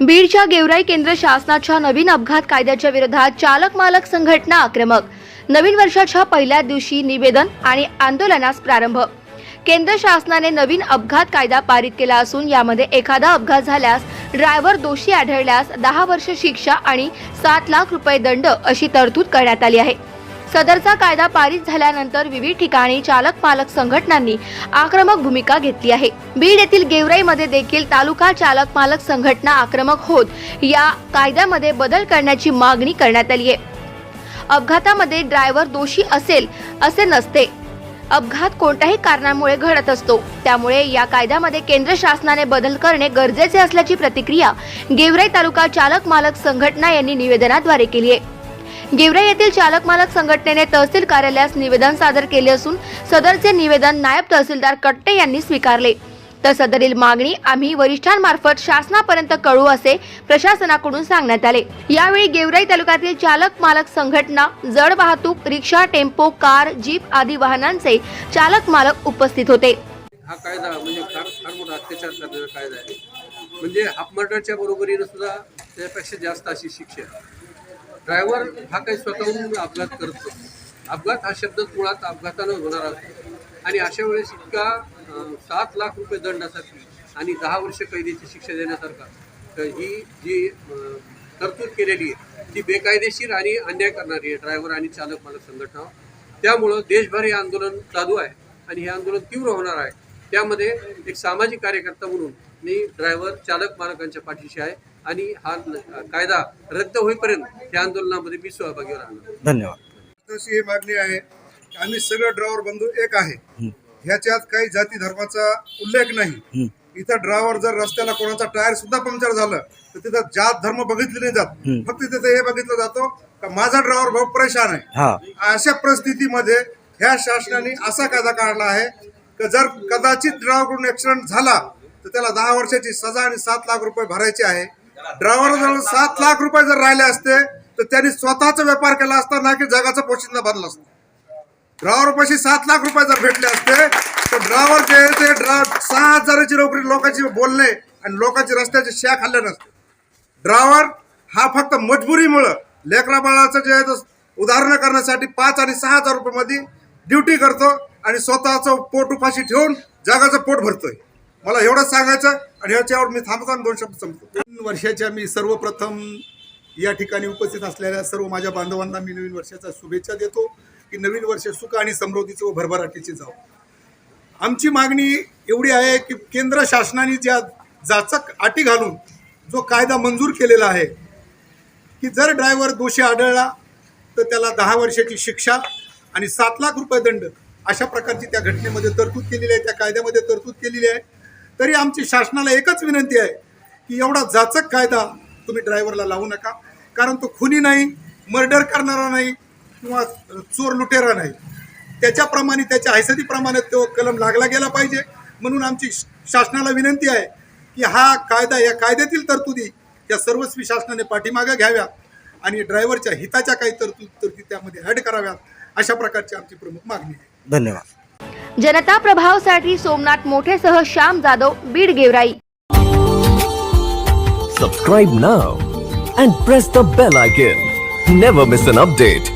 बीडच्या गेवराई केंद्र शासनाच्या नवीन अपघात कायद्याच्या विरोधात चालक मालक संघटना आक्रमक. नवीन वर्षाच्या पहिल्या दिवशी निवेदन आणि आंदोलनास प्रारंभ. केंद्र शासनाने नवीन अपघात कायदा पारित केला असून यामध्ये एखादा अपघात झाल्यास ड्रायव्हर दोषी आढळल्यास दहा वर्ष शिक्षा आणि सात लाख रुपये दंड अशी तरतूद करण्यात आली आहे. सदरचा कायदा पारित झाल्यानंतर विविध ठिकाणी चालक मालक संघटनांनी आक्रमक भूमिका घेतली आहे. बीड येथील गेवराईमध्ये देखील तालुका चालक मालक संघटना आक्रमक होत या कायद्यामध्ये बदल करण्याची मागणी करण्यात आली आहे. अपघातामध्ये ड्रायव्हर दोषी असेल असे नसते. अपघात कोणत्याही कारणामुळे घडत असतो. त्यामुळे या कायद्यामध्ये केंद्र शासनाने बदल करणे गरजेचे असल्याची प्रतिक्रिया गेवराई तालुका चालक मालक संघटना यांनी निवेदनाद्वारे केली आहे. गेवराई येथील चालक मालक संघटनेने तहसील कार्यालयास निवेदन सादर केले असून सदरचे निवेदन नायब तहसीलदार कट्टे यांनी स्वीकारले. तर सदरील मागणी आम्ही वरिष्ठांमार्फत शासनापर्यंत कळू असे प्रशासनाकडून सांगण्यात आले. यावेळी गेवराई तालुक्यातील चालक मालक संघटना जड वाहतूक रिक्षा टेम्पो कार जीप आदी वाहनांचे चालक मालक उपस्थित होते. हा कायदा म्हणजे फार फार मोठा अत्याचार करणारा कायदा आहे. म्हणजे हाफ मर्डरच्या बरोबरीनं सुद्धा त्यापेक्षा जास्त अशी शिक्षा ड्रायव्हर हा काही स्वतःहून अपघात करतो. अपघात हा शब्द मुळात अपघातानं होणार असतो. आणि अशा वेळेस इतका सात लाख रुपये दंडासाठी आणि दहा वर्ष कैदीची शिक्षा देण्यासारखा तर ही जी तरतूद केलेली आहे ती बेकायदेशीर आणि अन्याय करणारी आहे ड्रायव्हर आणि चालक मालक संघटना. त्यामुळं देशभर हे आंदोलन चालू आहे आणि हे आंदोलन तीव्र होणार आहे. त्यामध्ये एक सामाजिक कार्यकर्ता म्हणून मी ड्रायव्हर चालक मालकांच्या पाठीशी आहे आणि हा कायदा रद्द होईपर्यंत या आंदोलनामध्ये मी सहभागी राहणार. धन्यवाद. तशी ही मागणी आहे की आम्ही सगळे ड्रायव्हर बंधू एक आहे. ह्याच्यात काही जाती धर्माचा उल्लेख नाही. इथं ड्रायव्हर जर रस्त्याला कोणाचा टायर सुद्धा पंक्चर झालं तर तिथं जात धर्म बघितले नाही जात. फक्त तिथं हे बघितलं जातो का माझा ड्रायव्हर भाऊ परेशान आहे. हा. अशा परिस्थितीमध्ये ह्या शासनाने असा कायदा काढला आहे की जर कदाचित ड्रायव्हरकडून ऍक्सिडेंट झाला तर त्याला दहा वर्षाची सजा आणि सात लाख रुपये भरायचे आहे. ड्रायव्हर जर सात लाख रुपये जर राहिले असते तर त्यांनी स्वतःचा व्यापार केला असता ना की जगाचा पोशिंदा भरला असता. ड्रायव्हर पैसे सात लाख रुपये जर भेटले असते तर ड्रायव्हर जे आहे ते ड्रा- सहा हजाराची नोकरी लोकांची बोलणे आणि लोकांची रस्त्याचे शा खाल्ल्या नसते. ड्रायव्हर हा फक्त मजबुरीमुळं लेकरा बाळाचं जे आहे उदाहरणं करण्यासाठी पाच आणि सहा हजार रुपयामध्ये ड्युटी करतो आणि स्वतःचं पोट उपाशी ठेवून जगाचं पोट भरतोय. मला एवढंच सांगायचं आणि ह्याच्यावर मी थांबतो आणि दोन शब्द संपतो. नवीन वर्षाच्या मी सर्वप्रथम या ठिकाणी उपस्थित असलेल्या सर्व माझ्या बांधवांना मी नवीन वर्षाच्या शुभेच्छा देतो की नवीन वर्ष सुख आणि समृद्धीचं व भरभराटीची जावं. आमची मागणी एवढी आहे की केंद्र शासनाने ज्या जाचक अटी घालून जो कायदा मंजूर केलेला आहे की जर ड्रायव्हर दोषी आढळला तर त्याला दहा वर्षाची शिक्षा आणि सात लाख रुपये दंड अशा प्रकारची त्या घटनेमध्ये तरतूद केलेली आहे त्या कायद्यामध्ये तरतूद केलेली आहे. तरी आमची शासनाला एकच विनंती आहे की एवढा जाचक कायदा तुम्ही ड्रायव्हरला लावू नका. कारण तो खुनी नाही मर्डर करणारा नाही किंवा चोर लुटेरा नाही. त्याच्याप्रमाणे त्याच्या हैसतीप्रमाणे तो कलम लागला गेला पाहिजे. म्हणून आमची श- शासनाला विनंती आहे की हा कायदा या कायद्यातील तरतुदी या सर्वस्वी शासनाने पाठीमागे घ्याव्या आणि ड्रायव्हरच्या हिताच्या काही तरतूद तरतुदी त्यामध्ये ॲड कराव्यात अशा प्रकारची आमची प्रमुख मागणी आहे. धन्यवाद. जनता प्रभावसाठी सोमनाथ मोठे सह Shyam Jadhav Beed Georai subscribe now and press the bell icon never miss an update